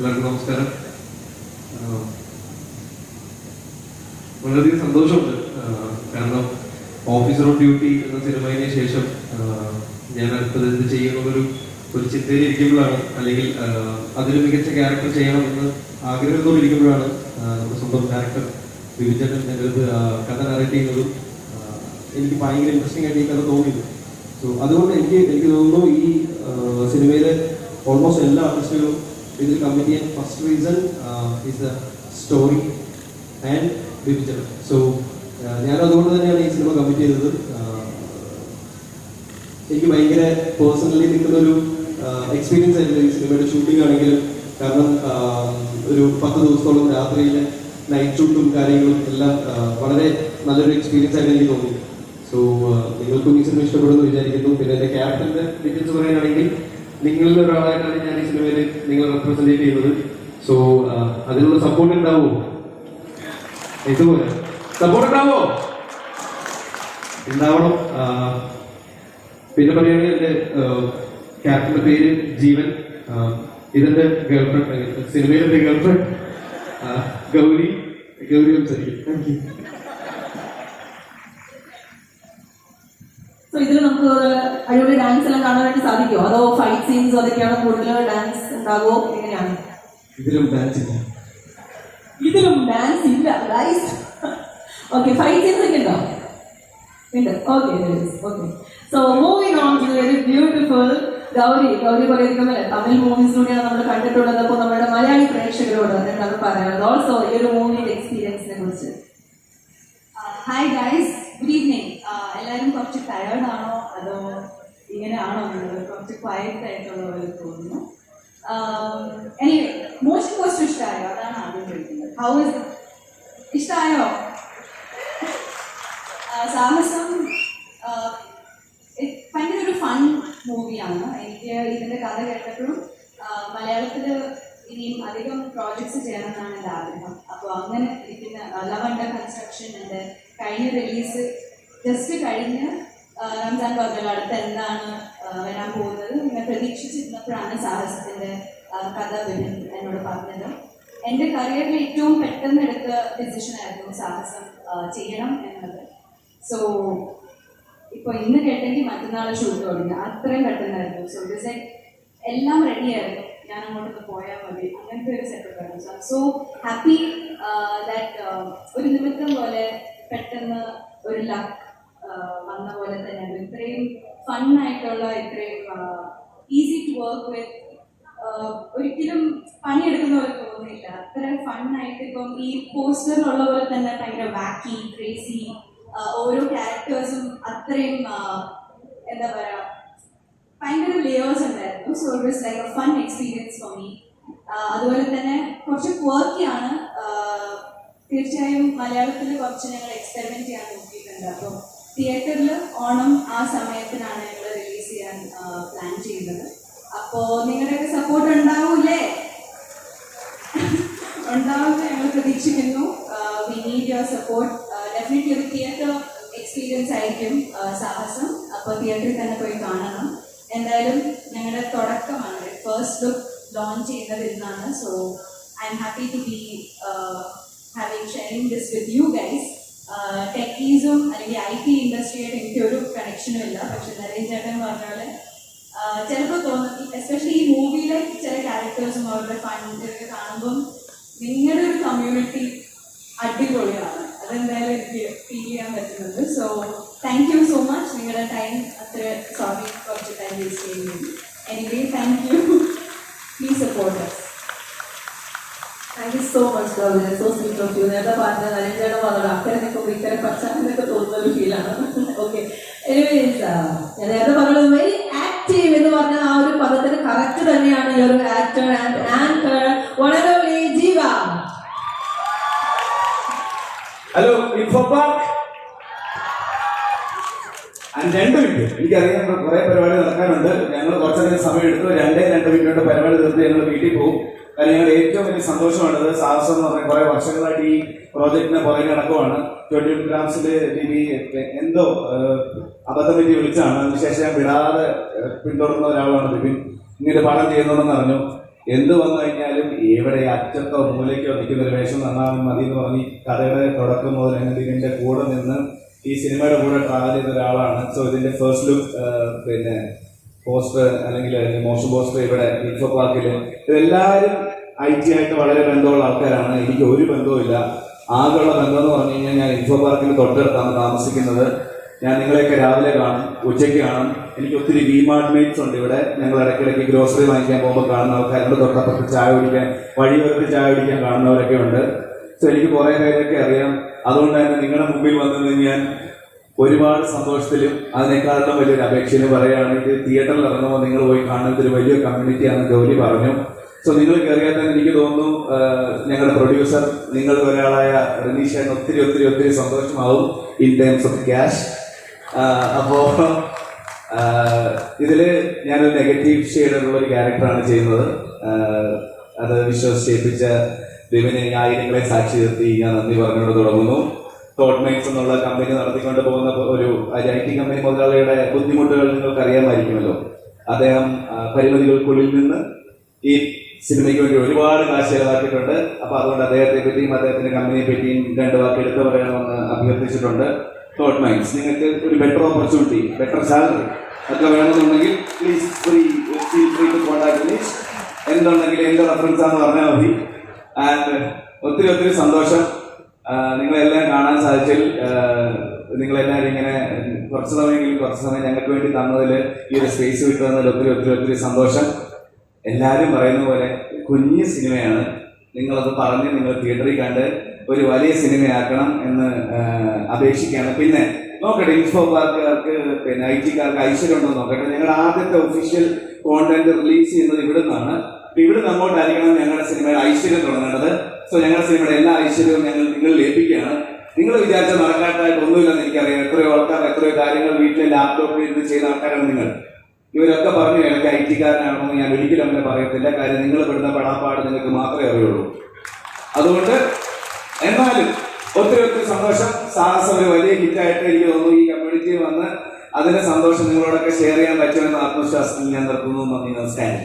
എല്ലാവർക്കും നമസ്കാരം. വളരെയധികം സന്തോഷമുണ്ട്. കാരണം ഓഫീസർ ഓഫ് ഡ്യൂട്ടി എന്ന സിനിമയിന് ശേഷം ഞാൻ അടുത്തത് എന്ത് ചെയ്യുന്നൊരു ഒരു ചിന്തയിൽ ഇരിക്കുമ്പോഴാണ് അല്ലെങ്കിൽ അതിൽ മികച്ച ക്യാരക്ടർ ചെയ്യണമെന്ന് ആഗ്രഹത്തോടെ ഇരിക്കുമ്പോഴാണ് നമ്മുടെ സ്വന്തം ക്യാരക്ടർ വിഭജനം എന്റെ അടുത്ത് കഥ നറേറ്റ് ചെയ്യുന്നതും എനിക്ക് ഭയങ്കര ഇൻട്രസ്റ്റിംഗ് ആയിട്ട് ഈ കഥ തോന്നിയത്. സോ അതുകൊണ്ട് എനിക്ക് എനിക്ക് തോന്നുന്നു ഈ സിനിമയിലെ ഓൾമോസ്റ്റ് എല്ലാ ആർട്ടിസ്റ്റുകളും ഇതിൽ commit first reason is the story and ബിബിജൻ so ഞാൻ അതുകൊണ്ട് തന്നെയാണ് ഈ സിനിമ കമ്മിറ്റ് ചെയ്തത്. ആഹ് എനിക്ക് ഭയങ്കര പേഴ്സണലി നിൽക്കുന്ന ഒരു എക്സ്പീരിയൻസ് ആയിരുന്നു ഈ സിനിമയുടെ ഷൂട്ടിംഗ് ആണെങ്കിലും. കാരണം ആഹ് ഒരു പത്ത് ദിവസത്തോളം രാത്രിയിൽ നൈറ്റ് ഷൂട്ടും കാര്യങ്ങളും എല്ലാം ആഹ് വളരെ നല്ലൊരു എക്സ്പീരിയൻസ് ആയിട്ട് എനിക്ക് തോന്നി സോ നിങ്ങൾക്കും ഈ സിനിമ ഇഷ്ടപ്പെടുമെന്ന് വിചാരിക്കുന്നു. പിന്നെ എന്റെ ക്യാപ്റ്റന്റെ ഡീറ്റെയിൽസ് പറയാനാണെങ്കിൽ നിങ്ങളിൽ ഒരാളായിട്ടാണ് ഞാൻ ഈ സിനിമയിൽ നിങ്ങൾ റെപ്രസെന്റേറ്റ് ചെയ്യുന്നത്. സോ അതിനുള്ള സപ്പോർട്ട് ഉണ്ടാവോ? ഇതുപോലെ. സപ്പോർട്ട് ഉണ്ടാവോ? ഉണ്ടാവണം. പിന്നെ പറയുകയാണെങ്കിൽ എന്റെ ക്യാപ്റ്റന്റെ പേര് ജീവൻ. ഇതെന്റെ ഗേൾഫ്രണ്ട് സിനിമയിലെ ഗേൾഫ്രണ്ട് ഗൗരി. ഗൗരി സംസാരിക്കും ഇതിൽ നമുക്ക് അടിപൊളി ഡാൻസ് എല്ലാം കാണാനായിട്ട് സാധിക്കുമോ അതോ ഫൈറ്റ് സീൻസ് അതൊക്കെയാണ് കൂടുതൽ ഡാൻസ് ഉണ്ടാകുമോ എങ്ങനെയാണ്? ഇതിലും ഡാൻസ് ഇല്ല. ഇതിലും ഡാൻസ് ഇല്ല ഗൈസ് ഓക്കെ ഫൈറ്റ് സീൻസ് ഒക്കെ ഉണ്ടോ? ഉണ്ട്. Okay okay so moving on to very beautiful Gauri. Gauri അല്ലേ തമിഴ് മൂവീസിലൂടെയാണ് നമ്മൾ കണ്ടിട്ടുള്ളത്. അപ്പോൾ നമ്മുടെ മലയാളി പ്രേക്ഷകരോട് എന്താണ് പറയുന്നത് ഓൾസോ ഈ ഒരു മൂവിയുടെ എക്സ്പീരിയൻസിനെ കുറിച്ച്. ഹായ് ഗൈസ് ഗുഡ് ഈവനിങ് എല്ലാവരും കുറച്ച് ടയേർഡ് ആണോ? അതോ ഇങ്ങനെയാണോ നിങ്ങൾ കുറച്ച് ക്വയറ്റ് ആയിട്ടുള്ള പോലെ തോന്നുന്നു. എനിവേ മോഷൻ പോസ്റ്റ് ഇഷ്ടമായോ അതാണ് ആദ്യം ചോദിക്കുന്നത്. ഹൗ ഇസ് ഇഷ്ടമായോ സാഹസം ഭയങ്കര ഒരു ഫൺ മൂവിയാണ് എനിക്ക് ഇതിന്റെ കഥ കേട്ടപ്പോഴും മലയാളത്തിൽ ഇനിയും അധികം പ്രോജക്ട്സ് ചെയ്യണമെന്നാണ് എന്റെ ആഗ്രഹം. അപ്പോൾ അങ്ങനെ ഇരിക്കുന്ന ലവ് അണ്ടർ കൺസ്ട്രക്ഷൻ എന്റെ കഴിഞ്ഞ റിലീസ് ജസ്റ്റ് കഴിഞ്ഞ് റംസാൻ പറഞ്ഞത് അടുത്ത് എന്താണ് വരാൻ പോകുന്നത്. ഇങ്ങനെ പ്രതീക്ഷിച്ചിരുന്നപ്പോഴാണ് സാഹസത്തിന്റെ കഥ വരുന്നത് എന്നോട് പറഞ്ഞത്. എന്റെ കരിയറിൽ ഏറ്റവും പെട്ടെന്ന് എടുത്ത ഡിസിഷൻ ആയിരുന്നു സാഹസം ചെയ്യണം എന്നത്. സോ ഇപ്പൊ ഇന്ന് കേട്ടെങ്കിൽ മറ്റന്നാളെ ഷൂട്ട് തുടങ്ങി. അത്രയും പെട്ടെന്നായിരുന്നു. സോ ദിസ് എല്ലാം റെഡി ആയിരുന്നു. ഞാൻ അങ്ങോട്ടൊന്ന് പോയാൽ മതി. അങ്ങനത്തെ ഒരു സെറ്റപ്പ് ആയിരുന്നു. സോ സോ ഹാപ്പി ദാറ്റ് ഒരു നിമിത്തം പോലെ പെട്ടെന്ന് ഒരു ലക്ക് വന്ന പോലെ തന്നെ ഇത്രയും ഫൺ ആയിട്ടുള്ള ഇത്രയും ഈസി ടു വർക്ക് വിത്ത് ഒരിക്കലും പണിയെടുക്കുന്ന പോലെ തോന്നുന്നില്ല. അത്ര ആയിട്ട് ഇപ്പം ഈ പോസ്റ്ററിലുള്ള പോലെ തന്നെ ഭയങ്കര വാക്കി ക്രേസി ഓരോ ക്യാരക്ടേഴ്സും അത്രയും എന്താ പറയാ ഭയങ്കര ലേയേഴ്സ് ഉണ്ടായിരുന്നു. So it was like a fun experience for me അതുപോലെ തന്നെ കുറച്ച് ക്വർക്കിയാണ് തീർച്ചയായും മലയാളത്തിൽ കുറച്ച് ഞങ്ങൾ എക്സ്പെരിമെന്റ് ചെയ്യാൻ നോക്കിയിട്ടുണ്ട്. അപ്പോൾ തിയേറ്ററിൽ ഓണം ആ സമയത്തിനാണ് ഞങ്ങൾ റിലീസ് ചെയ്യാൻ പ്ലാൻ ചെയ്യുന്നത്. അപ്പോൾ നിങ്ങളുടെയൊക്കെ സപ്പോർട്ട് ഉണ്ടാവൂലേ ഉണ്ടാവുമെന്ന് ഞങ്ങൾ പ്രതീക്ഷിക്കുന്നു. We need your support definitely ഒരു തിയേറ്റർ എക്സ്പീരിയൻസ് ആയിരിക്കും സാഹസം. അപ്പോൾ തിയേറ്ററിൽ തന്നെ പോയി കാണണം. എന്തായാലും ഞങ്ങളുടെ തുടക്കമാണ്. ഫസ്റ്റ് ലുക്ക് ലോഞ്ച് ചെയ്യുന്നത് ഇന്നാണ്. So I am happy to be having sharing this with you guys ടെക്കീസും അല്ലെങ്കിൽ ഐ ടി ഇൻഡസ്ട്രിയായിട്ട് എനിക്കൊരു കണക്ഷനും ഇല്ല. പക്ഷെ നരേൻ ചേട്ടൻ പറഞ്ഞ പോലെ ചിലപ്പോൾ തോന്നും എസ്പെഷ്യലി ഈ മൂവിയിലെ ചില ക്യാരക്ടേഴ്സും അവരുടെ ഫണ്ടൊക്കെ കാണുമ്പം നിങ്ങളുടെ ഒരു കമ്മ്യൂണിറ്റി അടിപൊളിയാണ്. അതെന്തായാലും എനിക്ക് ഫീൽ ചെയ്യാൻ പറ്റുന്നുണ്ട്. So thank you so much നിങ്ങളുടെ ടൈം അത്ര സോറി കുറച്ച് ടൈം വേസ്റ്റ് ചെയ്യുന്നുണ്ട് anyway thank you please support thank you so much so sweet of you നേരത്തെ പറഞ്ഞ നരേന്ദ്രയുടെ പറഞ്ഞത് അക്കരെ നിൽക്കുമ്പോൾ ഇക്കരെ പച്ചാനൊക്കെ തോന്നുന്ന ഒരു ഫീലാണ് ഓക്കെ ഞാൻ നേരത്തെ പറഞ്ഞത് വെരി ആക്റ്റീവ് എന്ന് പറഞ്ഞ ആ ഒരു പദത്തിന് കറക്റ്റ് തന്നെയാണ് ഈ ഒരു ആക്ടർ ആൻഡ് ആങ്കർ വളരെ ജീവ. ഹലോ ഇൻഫോ പാർക്ക് രണ്ട് മിനിറ്റ് എനിക്കറിയാം കുറെ പരിപാടി നടക്കാനുണ്ട്. ഞങ്ങൾ കുറച്ചധികം സമയം എടുത്തു. രണ്ടേ രണ്ട് മിനിറ്റ് പരിപാടി തീർത്ത് ഞങ്ങൾ വീട്ടിൽ പോകും കാരണം ഞങ്ങളുടെ ഏറ്റവും വലിയ സന്തോഷമാണത് സാഹസം എന്ന് പറഞ്ഞാൽ കുറെ വർഷങ്ങളായിട്ട് ഈ പ്രോജക്റ്റിനെ പുറകെ നടക്കുവാണ് ട്വന്റി ഗ്രാംസിൽ ടി എന്തോ അബദ്ധം പറ്റി വിളിച്ചാണ്. അതിനുശേഷം ഞാൻ വിടാതെ പിന്തുടർന്ന ഒരാളാണ് ബിപിൻ ഇങ്ങനെ പാഠം ചെയ്യുന്നുണ്ടെന്ന് അറിഞ്ഞു. എന്ത് വന്നു കഴിഞ്ഞാലും എവിടെ അറ്റത്തോ മൂലയ്ക്കോ നിൽക്കുന്ന ഒരു വേഷം നന്നാവും മതി എന്ന് പറഞ്ഞ് കഥയുടെ തുടക്കം മുതൽ അങ്ങനെ ഇതിന്റെ കൂടെ നിന്ന് ഈ സിനിമയുടെ കൂടെ ട്രാവൽ ചെയ്ത ഒരാളാണ്. സോ ഇതിന്റെ ഫസ്റ്റ് ലുക്ക് പിന്നെ പോസ്റ്റർ അല്ലെങ്കിൽ മോഷൻ പോസ്റ്റർ ഇവിടെ ഇൻഫോ പാർക്കിൽ ഇതെല്ലാവരും ഐ ടി ആയിട്ട് വളരെ ബന്ധമുള്ള ആൾക്കാരാണ്. എനിക്ക് ഒരു ബന്ധവുമില്ല. ആകെയുള്ള ബന്ധം എന്ന് പറഞ്ഞു കഴിഞ്ഞാൽ ഞാൻ ഇൻഫോ പാർക്കിന് തൊട്ടടുത്താണ് താമസിക്കുന്നത്. ഞാൻ നിങ്ങളെയൊക്കെ രാവിലെ കാണും ഉച്ചയ്ക്ക് കാണും. എനിക്ക് ഒത്തിരി ഡിമാർട്ട് മേറ്റ്സ് ഉണ്ട് ഇവിടെ. ഞങ്ങൾ ഇടയ്ക്കിടയ്ക്ക് ഗ്രോസറി വാങ്ങിക്കാൻ പോകുമ്പോൾ കാണുന്ന ആൾക്കാരുടെ തൊട്ടപ്പുറത്ത് ചായ കുടിക്കാൻ വഴിയോരത്ത് ചായ കുടിക്കാൻ കാണുന്നവരൊക്കെ ഉണ്ട്. സോ എനിക്ക് കുറേ പേരൊക്കെ അറിയാം. അതുകൊണ്ട് തന്നെ നിങ്ങളുടെ മുമ്പിൽ വന്നത് ഞാൻ ഒരുപാട് സന്തോഷത്തിലും അതിനേക്കാളും വലിയൊരു അപേക്ഷയിലും പറയുകയാണെങ്കിൽ തിയേറ്ററിൽ ഇറങ്ങുമ്പോൾ നിങ്ങൾ പോയി കാണുന്നത് ഒരു വലിയ കമ്മ്യൂണിറ്റിയാണ് ജോലി പറഞ്ഞു. സോ നിങ്ങൾ കയറിയാൽ തന്നെ എനിക്ക് തോന്നുന്നു ഞങ്ങളുടെ പ്രൊഡ്യൂസർ നിങ്ങൾ ഒരാളായ റനീഷ് ഒത്തിരി ഒത്തിരി ഒത്തിരി സന്തോഷമാവും ഇൻ ടേംസ് ഓഫ് ക്യാഷ് അപ്പോ ഇതിൽ ഞാനൊരു നെഗറ്റീവ് ഷെയ്ഡുള്ള ഒരു ക്യാരക്ടറാണ് ചെയ്യുന്നത്. അത് വിശ്വസിച്ചേൽപ്പിച്ച ദൈവനെ ആയിരങ്ങളെ സാക്ഷി നിർത്തി. ഞാൻ നന്ദി പറഞ്ഞുകൊണ്ട് തുടങ്ങുന്നു. തോട്ട് മേക്സ് എന്നുള്ള കമ്പനി നടത്തിക്കൊണ്ട് പോകുന്ന ഒരു ഐ ടി കമ്പനി മുതലാളിയുടെ ബുദ്ധിമുട്ടുകൾ നിങ്ങൾക്ക് അറിയാമായിരിക്കുമല്ലോ അദ്ദേഹം പരിമിതികൾക്കുള്ളിൽ നിന്ന് ഈ സിനിമയ്ക്ക് വേണ്ടി ഒരുപാട് കാശ് ചെലവാക്കിയിട്ടുണ്ട്. അപ്പൊ അതുകൊണ്ട് അദ്ദേഹത്തെ പറ്റിയും അദ്ദേഹത്തിന്റെ കമ്പനിയെ പറ്റിയും രണ്ട് വാക്ക് എടുത്തു പറയണമെന്ന് അഭ്യർത്ഥിച്ചിട്ടുണ്ട്. തോട്ട് മൈൻസ് നിങ്ങൾക്ക് ഒരു ബെറ്റർ ഓപ്പർച്യൂണിറ്റി ബെറ്റർ സാലറി ഒക്കെ വേണമെന്നുണ്ടെങ്കിൽ please free feel free to contact means എന്തുണ്ടെങ്കിലും എന്റെ റെഫറൻസ് ആണെന്ന് പറഞ്ഞാൽ മതി. ആൻഡ് ഒത്തിരി ഒത്തിരി സന്തോഷം. നിങ്ങളെല്ലാം കാണാൻ സാധിച്ചതിൽ നിങ്ങളെല്ലാവരും ഇങ്ങനെ കുറച്ച് സമയമെങ്കിലും കുറച്ച് സമയം ഞങ്ങൾക്ക് വേണ്ടി തന്നതിൽ ഈ ഒരു സ്പേസ് വിട്ടു തന്നതിൽ ഒത്തിരി ഒത്തിരി ഒത്തിരി സന്തോഷം. എല്ലാവരും പറയുന്ന പോലെ കുഞ്ഞു സിനിമയാണ്. നിങ്ങളത് പറഞ്ഞ് നിങ്ങൾ തിയേറ്ററിൽ കണ്ട് ഒരു വലിയ സിനിമയാക്കണം എന്ന് അപേക്ഷിക്കുകയാണ്. പിന്നെ നോക്കട്ടെ ഇൻഫോ പാർക്കുകാർക്ക് പിന്നെ ഐ ടിക്കാർക്ക് ഐശ്വര്യം ഉണ്ടോ എന്ന് നോക്കട്ടെ. ഞങ്ങളുടെ ആദ്യത്തെ ഒഫീഷ്യൽ കോണ്ടന്റ് റിലീസ് ചെയ്യുന്നത് ഇവിടെ നിന്നാണ്. ഇവിടെ അങ്ങോട്ടായിരിക്കണം ഞങ്ങളുടെ സിനിമയുടെ ഐശ്വര്യം തുടങ്ങേണ്ടത്. സോ ഞങ്ങളുടെ സിനിമയുടെ എല്ലാ ഐശ്വര്യവും ഞങ്ങൾ നിങ്ങൾ ലഭിക്കുകയാണ്. നിങ്ങൾ വിചാരിച്ച നടക്കാട്ടായിട്ട് ഒന്നുമില്ലെന്ന് എനിക്കറിയാം. എത്രയോ ആൾക്കാർ എത്രയോ കാര്യങ്ങൾ വീട്ടിലെ ലാപ്ടോപ്പിൽ ഇരുന്ന് ചെയ്ത ആൾക്കാരാണ് നിങ്ങൾ. ഇവരൊക്കെ പറഞ്ഞു എനിക്ക് ഐ ടിക്കാരനാണെന്ന് ഞാൻ ഒരിക്കലും അങ്ങനെ പറയത്തില്ല. കാര്യം നിങ്ങൾ പെടുന്ന പെടാപ്പാട് നിങ്ങൾക്ക് മാത്രമേ അറിയുള്ളൂ. അതുകൊണ്ട് എന്നാലും ഒത്തിരി ഒത്തിരി സന്തോഷം. സാഹസം ഒരു വലിയ ഹിറ്റായിട്ട് എനിക്ക് തോന്നുന്നു ഈ കമ്മ്യൂണിറ്റി വന്ന് അതിന്റെ സന്തോഷം നിങ്ങളോടൊക്കെ ഷെയർ ചെയ്യാൻ പറ്റുമെന്ന ആത്മവിശ്വാസത്തിൽ ഞാൻ നിർത്തുന്നു. നന്ദി നമസ്കാരം.